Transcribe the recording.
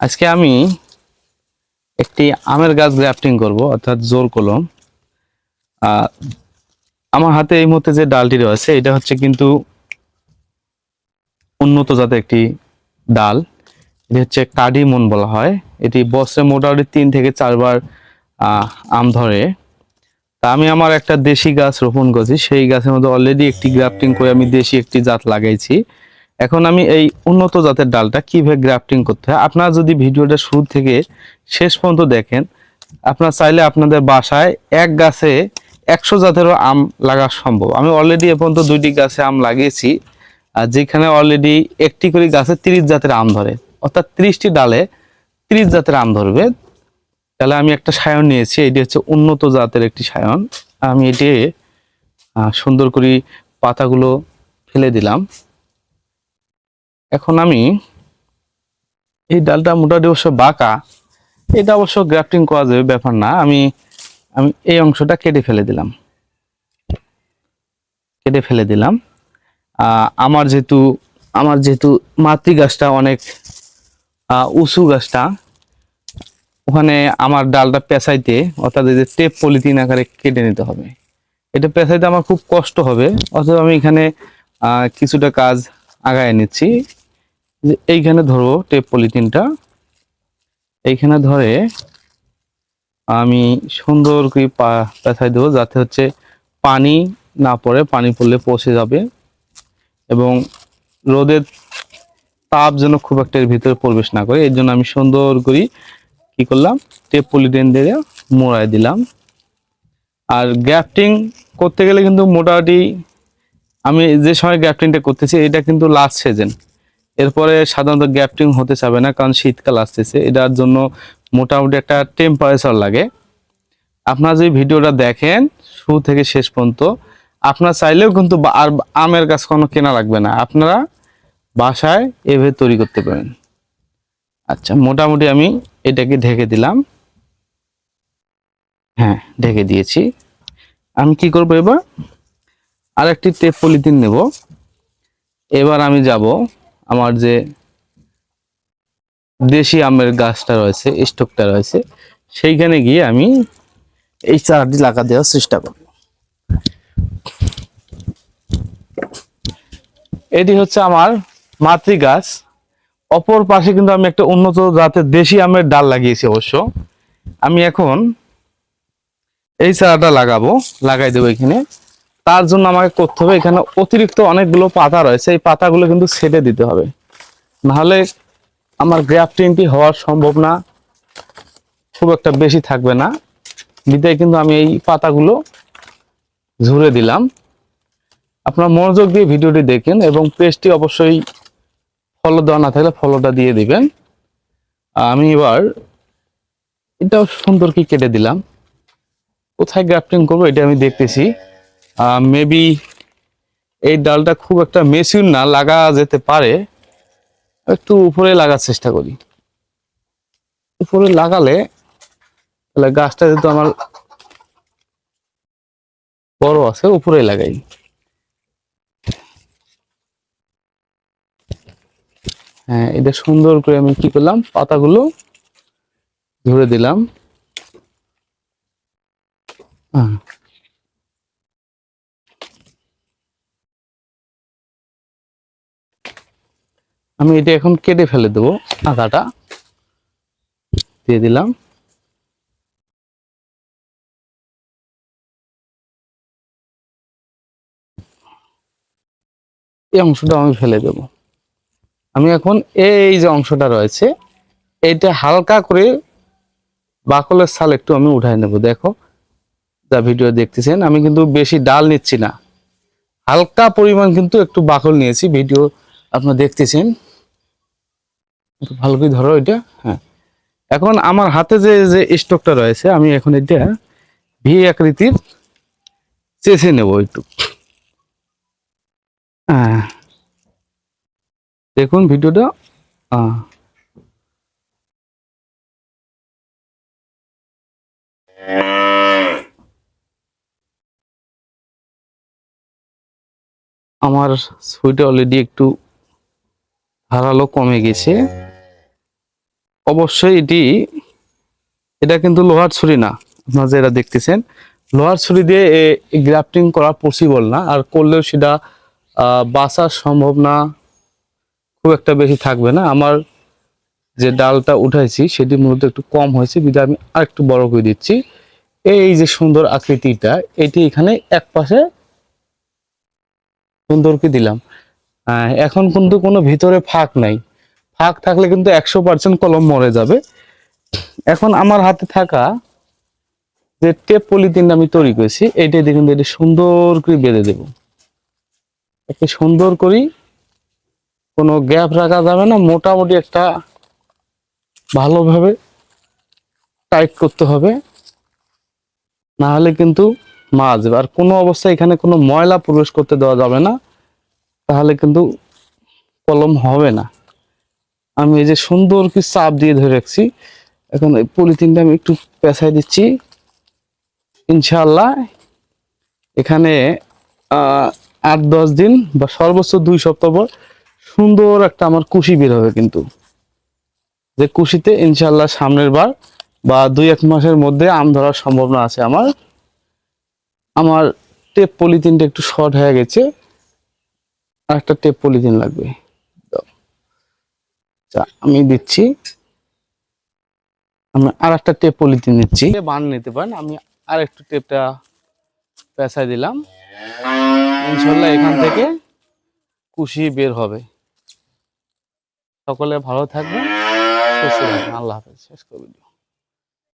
আজকে আমি একটি আমের গাছ গ্রাফটিং করব, অর্থাৎ জোর কলম। আমার হাতে এই মুহূর্তে যে ডালটি রয়েছে, এটা হচ্ছে কিন্তু উন্নত জাতের একটি ডাল। এটি হচ্ছে কাডিমন বলা হয়। এটি বছরে মোটামুটি তিন থেকে চারবার আম ধরে। তা আমি আমার একটা দেশি গাছ রোপণ করছি। সেই গাছের মধ্যে অলরেডি একটি গ্রাফটিং করে আমি দেশি একটি জাত লাগাইছি। এখন আমি এই উন্নত জাতের ডালটা কীভাবে গ্রাফটিং করতে হয়? আপনারা যদি ভিডিওটা শুরু থেকে শেষ পর্যন্ত দেখেন, আপনারা চাইলে আপনাদের বাসায় এক গাছে একশো জাতেরও আম লাগা সম্ভব। আমি অলরেডি এ পর্যন্ত দুইটি গাছে আম লাগিয়েছি, আর যেখানে অলরেডি একটি করে গাছে তিরিশ জাতের আম ধরে। অর্থাৎ তিরিশটি ডালে তিরিশ জাতের আম ধরবে। তাহলে আমি একটা সায়ন নিয়েছি, এটি হচ্ছে উন্নত জাতের একটি সায়ন। আমি এটি সুন্দর করে পাতাগুলো ফেলে দিলাম। এখন আমি এই ডালটা মোটামুটি অবশ্য বাঁকা, এটা অবশ্য গ্রাফটিং করা যাবে, ব্যাপার না। আমি আমি এই অংশটা কেটে ফেলে দিলাম। কেটে ফেলে দিলাম। আমার যেহেতু আমার যেহেতু মাতৃ গাছটা অনেক উঁচু গাছটা, ওখানে আমার ডালটা পেঁচাইতে, অর্থাৎ এই যে টেপ পলিথিন আকারে কেটে নিতে হবে। এটা পেঁচাইতে আমার খুব কষ্ট হবে, অথবা আমি এখানে কিছুটা কাজ আগায় নিচ্ছি। যে এইখানে ধরবো টেপ পলিথিনটা। এইখানে ধরে আমি সুন্দর করে পেঁচাই দেবো যাতে হচ্ছে পানি না পড়ে, পানি পড়লে পচে যাবে এবং রোদের তাপ যেন খুব একটা ভিতরে প্রবেশ না করে। এর জন্য আমি সুন্দর করে কি করলাম, টেপ পলিথিন দিয়ে মোড়াই দিলাম। আর গ্যাফটিং করতে গেলে কিন্তু মোটামুটি আমি যে সময় গ্যাফটিংটা করতেছি, এটা কিন্তু লাস্ট সিজন এরপরে সাধারণত গ্যাপটিং হতে চাবে না, কারণ শীতকাল আসতেছে। এটার জন্য মোটামুটি একটা টেম্পারেচার লাগে। আপনারা যদি ভিডিওটা দেখেন, শুরু থেকে শেষ পর্যন্ত, আপনার চাইলেও কিন্তু আর আমের গাছ কোনো কেনা লাগবে না। আপনারা বাসায় এভাবে তৈরি করতে পারেন। আচ্ছা মোটামুটি আমি এটাকে ঢেকে দিলাম। হ্যাঁ ঢেকে দিয়েছি। আমি কি করব এবার? আরেকটি টেপ পলিথিন নেব। এবার আমি যাব আমার যে দেশি আমের গাছটা রয়েছে, স্টকটা রয়েছে, সেইখানে গিয়ে আমি এই চারাটি লাগা দেওয়ার চেষ্টা করব। এটি হচ্ছে আমার মাতৃ গাছ অপর পাশে কিন্তু আমি একটা উন্নত জাতের দেশি আমের ডাল লাগিয়েছি অবশ্য। আমি এখন এই চারাটা লাগাবো, লাগাই দেবো এখানে। তার জন্য আমাকে করতে হবে। এখানে অতিরিক্ত অনেকগুলো পাতা রয়েছে। এই পাতাগুলো কিন্তু ছেটে দিতে হবে। নাহলে আমার গ্রাফটিংটি হওয়ার সম্ভব না। খুব একটা বেশি থাকবে না। বিদায় কিন্তু আমি এই পাতাগুলো ঝুড়ে দিলাম। আপনার মনোযোগ দিয়ে ভিডিওটি দেখেন এবং পেজটি অবশ্যই ফলো দেওয়া না থাকলে ফলোটা দিয়ে দিবেন। আমি এবার এটাও সুন্দর কি কেটে দিলাম। কোথায় গ্রাফটিং করব এটা আমি দেখতেছি। মেবি এই ডালটা খুব একটা মেশিন না, লাগা যেতে পারে। একটু উপরে লাগার চেষ্টা করি। উপরে লাগালে, তাহলে গাছটা যেহেতু আমার বড় আছে, উপরে লাগাই। হ্যাঁ এটা সুন্দর করে আমি কি করলাম, পাতাগুলো ধরে দিলাম। হ্যাঁ আমি এটা এখন কেটে ফেলে দেবো, আদাটা। দিয়ে দিলাম। এই অংশটা আমি ফেলে দেব। আমি এখন এই যে অংশটা রয়েছে, এইটা হালকা করে বাকলের ছাল একটু আমি উঠাই নেব। দেখো, যা ভিডিও দেখতেছেন, আমি কিন্তু বেশি ডাল নিচ্ছি না। হালকা পরিমাণ কিন্তু একটু বাকল নিয়েছি ভিডিও আপনারা দেখতেছেন। ভালো করে ধরো এটা হ্যাঁ। এখন আমার হাতে যে যে স্টকটা রয়েছে, আমি এখন এটা ভি আকৃতির চেষে নেব একটু। হ্যাঁ। দেখুন ভিডিওটা আমার সুইটা অলরেডি একটু ধারালো কমে গেছে। অবশ্যই এটি, এটা কিন্তু লোহার ছুরি না। আপনারা যেটা দেখতেছেন, লোহার ছুরি দিয়ে গ্রাফটিং করা পসিবল না। আর করলেও সেটা বাঁচার সম্ভব না, খুব একটা বেশি থাকবে না। আমার যে ডালটা উঠাইছি, সেটি মূলত একটু কম হয়েছে। বিধায় আমি আর একটু বড় করে দিচ্ছি। এই যে সুন্দর আকৃতিটা, এটি এখানে এক পাশে সুন্দর করে দিলাম। এখন কিন্তু কোনো ভিতরে ফাঁক নাই। ফাঁক থাকলে কিন্তু একশো পার্সেন্ট কলম মরে যাবে। এখন আমার হাতে থাকা যে টেপ পলিথিনটা আমি তৈরি করেছি, এইটা দিয়ে কিন্তু এটা সুন্দর করে বেঁধে দেব। একে সুন্দর করি, কোনো গ্যাপ রাখা যাবে না, মোটামুটি একটা ভালোভাবে টাইট করতে হবে। না হলে কিন্তু মাছ, আর কোনো অবস্থায় এখানে কোনো ময়লা প্রবেশ করতে দেওয়া যাবে না, তাহলে কিন্তু কলম হবে না। আমি এই যে সুন্দর কি চাপ দিয়ে ধরে রাখছি। এখন এই পলিথিনটা আমি একটু পেঁচাই দিচ্ছি। ইনশাল্লাহ এখানে আট, দশ দিন বা সর্বোচ্চ দুই সপ্তাহ পর সুন্দর একটা আমার কুশি বের হবে কিন্তু। যে কুশিতে ইনশাল্লাহ সামনের বার বা দুই, এক মাসের মধ্যে আম ধরার সম্ভাবনা আছে আমার। আমার টেপ পলিথিনটা একটু শর্ট হয়ে গেছে। আর একটা টেপ পলিথিন লাগবে। আমি দিচ্ছি। আমি আর একটা টেপ পলিথিন দিচ্ছি বান নিতে পারেন, আমি আর একটু টেপটা পেঁচাই দিলাম। ইনশাল্লাহ এখান থেকে কুশি বের হবে। সকলে ভালো থাকবেন আল্লাহ হাফেজ, শেষ করে